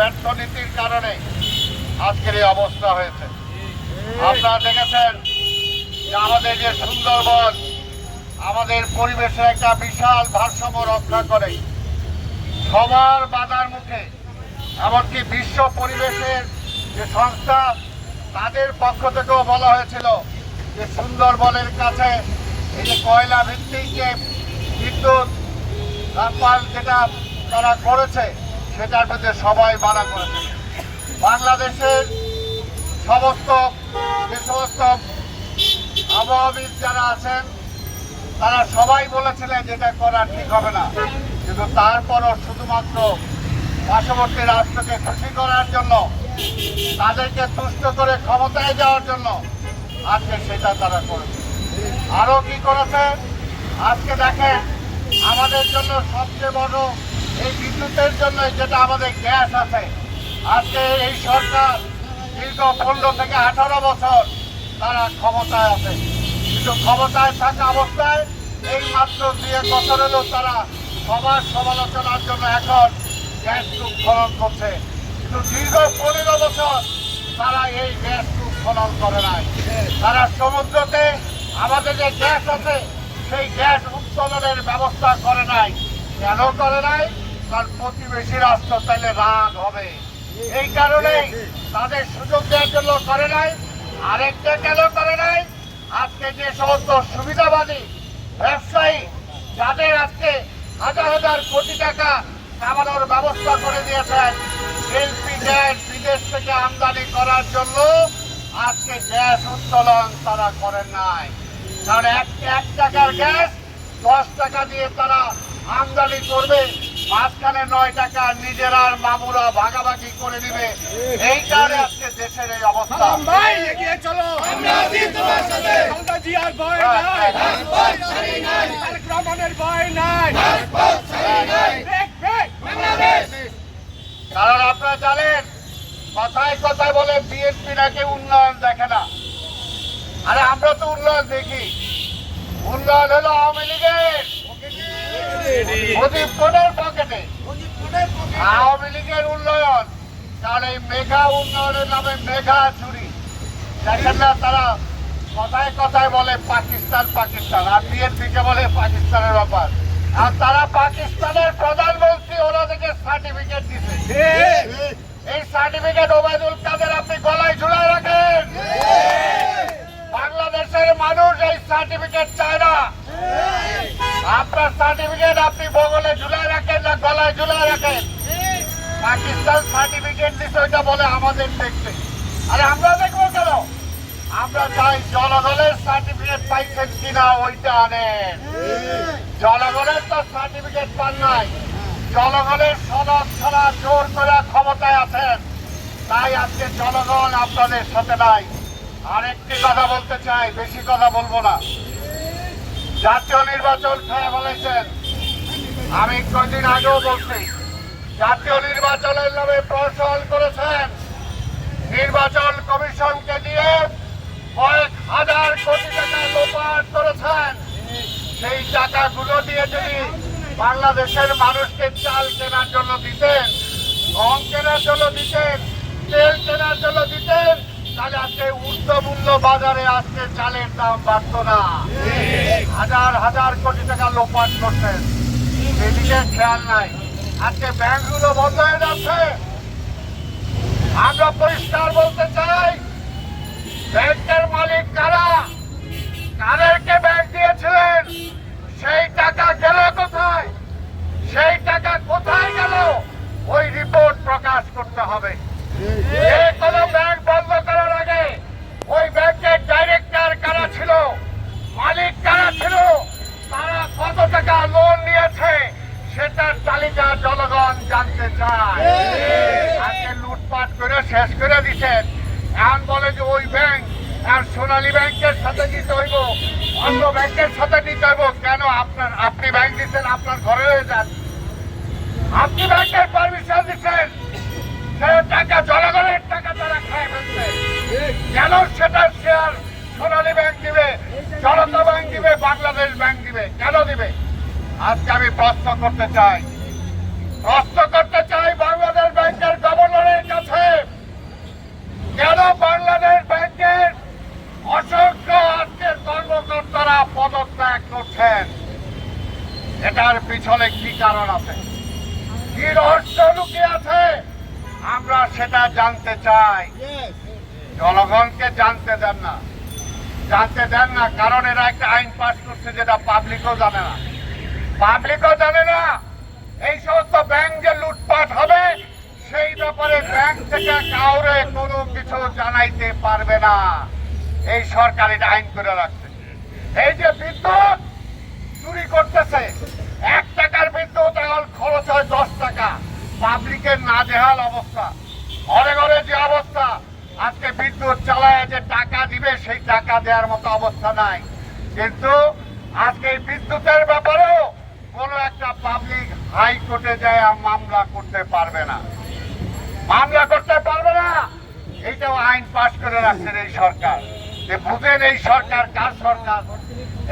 ব্যর্থ নীতির কারণে আজকের এই অবস্থা হয়েছে। আপনারা দেখেছেন আমাদের যে সুন্দরবন, আমাদের পরিবেশের একটা বিশাল ভারসাম্য রক্ষা করে। সবার বাধার মুখে, এমনকি বিশ্ব পরিবেশের যে সংস্থা, তাদের পক্ষ থেকেও বলা হয়েছিল যে সুন্দরবনের কাছে এই যে কয়লা ভিত্তিক যে বিদ্যুৎ যেটা তারা করেছে সেটার মধ্যে সবাই বাধা করেছে। বাংলাদেশের সমস্ত, যে সমস্ত আবহাওয়াবিদ যারা আছেন, তারা সবাই বলেছিলেন যে এটা করা ঠিক হবে না। কিন্তু তারপরও শুধুমাত্র পার্শ্ববর্তী রাষ্ট্রকে খুশি করার জন্য, তাদেরকে তুষ্ট করে ক্ষমতায় যাওয়ার জন্য আজকে সেটা তারা করেছে। আরও কি করেছে? আজকে দেখেন, আমাদের জন্য সবচেয়ে বড় এই বিদ্যুতের জন্য যেটা আমাদের গ্যাস আছে, আজকে এই সরকার দীর্ঘ পনেরো থেকে আঠারো বছর তারা ক্ষমতায় আছে। কিন্তু ক্ষমতায় থাকা অবস্থায় এই মাত্র দুই এক বছর হলেও তারা সবার সমালোচনার জন্য এখন গ্যাস টুপ খনন করছে। কিন্তু দীর্ঘ পনেরো বছর তারা এই গ্যাস টুপ খনন করে নাই। তারা সমুদ্রতে আমাদের যে গ্যাস আছে, সেই গ্যাস উত্তোলনের ব্যবস্থা করে নাই। কেন করে নাই? তার প্রতিবেশী রাষ্ট্র তাহলে রাগ হবে। এই কারণেই তাদের সুযোগ দেওয়ার জন্য করে নাই, আরেকটা কেন করে নাই? আজকে যে সমস্ত সুবিধাবাদী ব্যবসায়ী, যাদের আজকে হাজার হাজার কোটি টাকা কামানোর ব্যবস্থা করে দিয়েছেন, এলপি গ্যাস বিদেশ থেকে আমদানি করার জন্য আজকে গ্যাস উত্তোলন তারা করেন নাই। কারণ এক এক টাকার গ্যাস দশ টাকা দিয়ে তারা আমদানি করবে। মাঝখানে নয় টাকা নিজেরা মামুরা ভাগাভাগি করে দিবে এই কারণে আজকে দেশের এই অবস্থা। ভাই এগিয়ে চলো। আমরা আছি তোমার সাথে। খালেদা জিয়ার ভয় নাই। রাজপথ ছাড়ি নাই তারেক রহমানের ভয় নাই। রাজপথ ছাড়ি নাই ব্রেক ব্রেক বাংলাদেশ কারণ আপনারা জানেন কথায় কথায় বলে বিএনপি নাকি উন্নয়ন দেখে না। আরে আমরা তো উন্নয়ন দেখি। উন্নয়ন হলো আওয়ামী লীগের। পকেটে আওয়ামী লীগের উন্নয়ন কারণ এই মেঘা উন্নয়নের নামে মেঘা চুরি তারা কথায় কথায় বলে পাকিস্তান পাকিস্তান আর পাকিস্তানের ব্যাপার আর তারা পাকিস্তানের প্রধানমন্ত্রী ওনাদেরকে সার্টিফিকেট দিছে এই সার্টিফিকেট ওবায়দুল কাদের আপনি গলায় ঝুলায় রাখেন বাংলাদেশের মানুষ এই সার্টিফিকেট চায় না। আপনার সার্টিফিকেট আপনি বগলে ঝুলায় রাখেন না, গলায় ঝুলায় রাখেন। পাকিস্তান সার্টিফিকেট দিচ্ছে ওইটা বলে আমাদের দেখতে। আরে আমরা দেখব কেন? আমরা চাই জনগণের সার্টিফিকেট পাইছেন কিনা, ওইটা আনেন। জনগণের তো সার্টিফিকেট পান নাই। জনগণের সনদ ছাড়া জোর করে ক্ষমতায় আছেন। তাই আজকে জনগণ আপনাদের সাথে নাই। আরেকটি কথা বলতে চাই, বেশি কথা বলব না। জাতীয় নির্বাচন খেয়ে বলেছেন। আমি কদিন আগেও বলছি, জাতীয় নির্বাচনের নামে প্রহসন করেছেন। নির্বাচন কমিশনকে দিয়ে কয়েক হাজার কোটি টাকা লোপাট করেছেন। সেই টাকাগুলো দিয়ে যদি বাংলাদেশের মানুষকে চাল কেনার জন্য দিতেন, গম কেনার জন্য দিতেন, তেল কেনার জন্য দিতেন তাহলে আজকে বাজারে আজকে চালের দাম বাড়ত না। হাজার হাজার কোটি টাকা লোপাট করতেন। সেদিকে খেয়াল নাই। আজকে ব্যাংকগুলো বন্ধ হয়ে যাচ্ছে। আমরা পরিষ্কার বলতে চাই, ব্যাংকের মালিক কারা? কাদেরকে ব্যাংক দিয়েছিলেন? সেই টাকা গেল কোথায়? সেই টাকা কোথায় গেল? ওই রিপোর্ট প্রকাশ করতে হবে। করে দিচ্ছেন এখন বলে যে ওই ব্যাংক আর সোনালী ব্যাংকের সাথে নিতে হইব, অন্য ব্যাংকের সাথে নিতে হইব। কেন? আপনার আপনি ব্যাংক দিচ্ছেন আপনার ঘরে হয়ে যান। আপনি ব্যাংকের পারমিশন দিচ্ছেন টাকা জনগণের টাকা তারা খেয়ে ফেলছে। কেন সেটা শেয়ার সোনালী ব্যাংক দিবে, জনতা ব্যাংক দিবে, বাংলাদেশ ব্যাংক দিবে? কেন দিবে? আজকে আমি প্রশ্ন করতে চাই। প্রশ্ন করতে কেন বাংলাদেশ ব্যাংকের অসংখ্য আজকের কর্মকর্তারা পদত্যাগ করছেন? এটার পিছনে কি কারণ আছে? কি রহস্য লুকিয়ে আছে? আমরা সেটা জানতে চাই। জনগণকে জানতে দেন না। জানতে দেন না কারণ এরা একটা আইন পাস করছে যেটা পাবলিকও জানে না। পাবলিকও জানে না এই সমস্ত ব্যাংক যে লুটপাট হবে সেই ব্যাপারে ব্যাংক থেকে কাউরে কোনো কিছু জানাইতে পারবে না। এই সরকার আইন করে রাখছে। এই যে বিদ্যুৎ চুরি করতেছে, এক টাকার বিদ্যুৎ এখন খরচ হয় দশ টাকা। পাবলিকের নাজেহাল অবস্থা। ঘরে ঘরে যে অবস্থা, আজকে বিদ্যুৎ চালায় যে টাকা দিবে, সেই টাকা দেওয়ার মতো অবস্থা নাই। কিন্তু আজকে বিদ্যুতের ব্যাপারেও কোনো একটা পাবলিক হাইকোর্টে যায় মামলা করতে পারবে না। মামলা করতে পারবে না। এইটাও আইন পাশ করে রাখছেন এই সরকার। যে বুঝেন এই সরকার কার সরকার?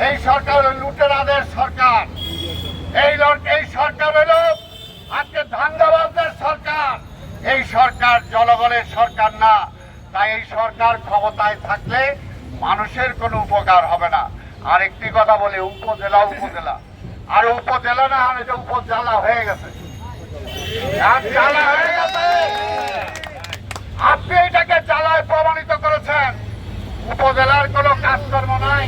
এই সরকার হলো লুটেরাদের সরকার। এই এই সরকার হলো আজকে ধান্দাবাজদের সরকার। এই সরকার জনগণের সরকার না। তাই এই সরকার ক্ষমতায় থাকলে মানুষের কোনো উপকার হবে না। আর একটি কথা বলি, উপজেলা উপজেলা। আর উপজেলা না, আর এটা উপজেলা হয়ে গেছে। আর জ্বালা আপনি এটাকে জ্বালায় প্রমাণিত করেছেন। উপজেলার কোনো কাজকর্ম নাই।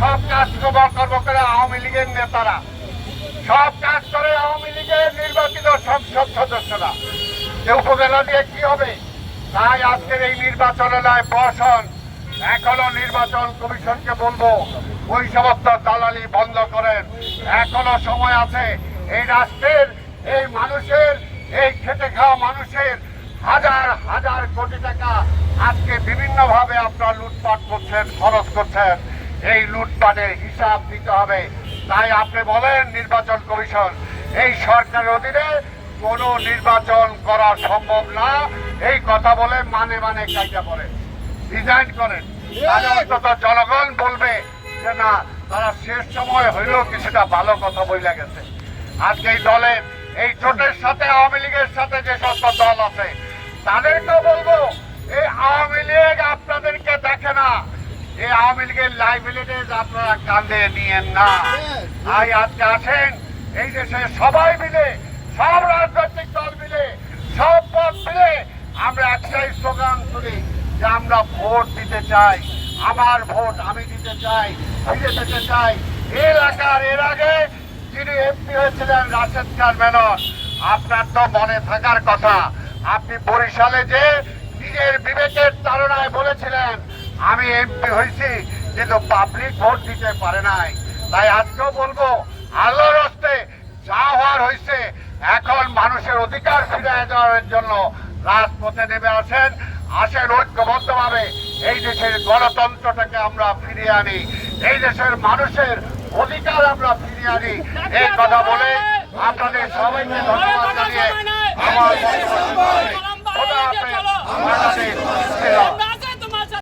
সব কাজকর্ম কর্ম করে আওয়ামী লীগের নেতারা। সব কাজ করে আওয়ামী লীগের নির্বাচিত সংসদ সদস্যরা। যে উপজেলা দিয়ে কি হবে? তাই আজকের এই নির্বাচনে নয় প্রশাসন এখনও নির্বাচন কমিশনকে বলব, ওই সমস্ত দালালি বন্ধ করেন। এখনও সময় আছে এই রাষ্ট্রের, এই মানুষের এই খেটে খাওয়া মানুষের হাজার হাজার কোটি টাকা আজকে বিভিন্ন ভাবে আপনারা লুটপাট করছেন, খরচ করছেন। এই লুটপাটের হিসাব দিতে হবে। তাই আপনি বলেন নির্বাচন কমিশন, এই সরকারের অধীনে কোনো নির্বাচন করা সম্ভব না। এই কথা বলে মানে মানে কাজটা করেন রিজাইন করেন। অন্তত জনগণ বলবে যে না, তারা শেষ সময় হইলেও কিছুটা ভালো কথা বইলা গেছে। আজকে এই দলে এই জোটের সাথে, আওয়ামী লীগের সাথে যে সমস্ত দল আছে, তাদেরকেও বলব, এই আওয়ামী লীগ আপনাদেরকে দেখে না। এই আওয়ামী লীগের লাইবিলিটিস আপনারা কাঁধে নিয়েন না। তাই আজকে আসেন, এই দেশে সবাই মিলে, সব রাজনৈতিক দল মিলে, সব পথ মিলে আমরা একটাই স্লোগান তুলি যে আমরা ভোট দিতে চাই। আমার ভোট আমি দিতে চাই, ফিরে পেতে চাই। এলাকার এর আগে যিনি এমপি হয়েছিলেন রাশেদ খান মেনন, আপনার তো মনে থাকার কথা। আপনি বরিশালে যে নিজের বিবেকের তাড়নায় বলেছিলেন, আমি এমপি হয়েছি, কিন্তু পাবলিক ভোট দিতে পারে নাই। তাই আজকেও বলব, আল্লাহর হস্তে যা হওয়ার হয়েছে, এখন মানুষের অধিকার ফিরে দেওয়ার জন্য রাজপথে নেমে আসেন। আসেন ঐক্যবদ্ধভাবে, এই দেশের গণতন্ত্রটাকে আমরা ফিরিয়ে আনি। এই দেশের মানুষের অধিকার আমরা ফিরিয়ে আনি। এই কথা বলে আপনাদের সবাইকে ধন্যবাদ জানিয়ে আমার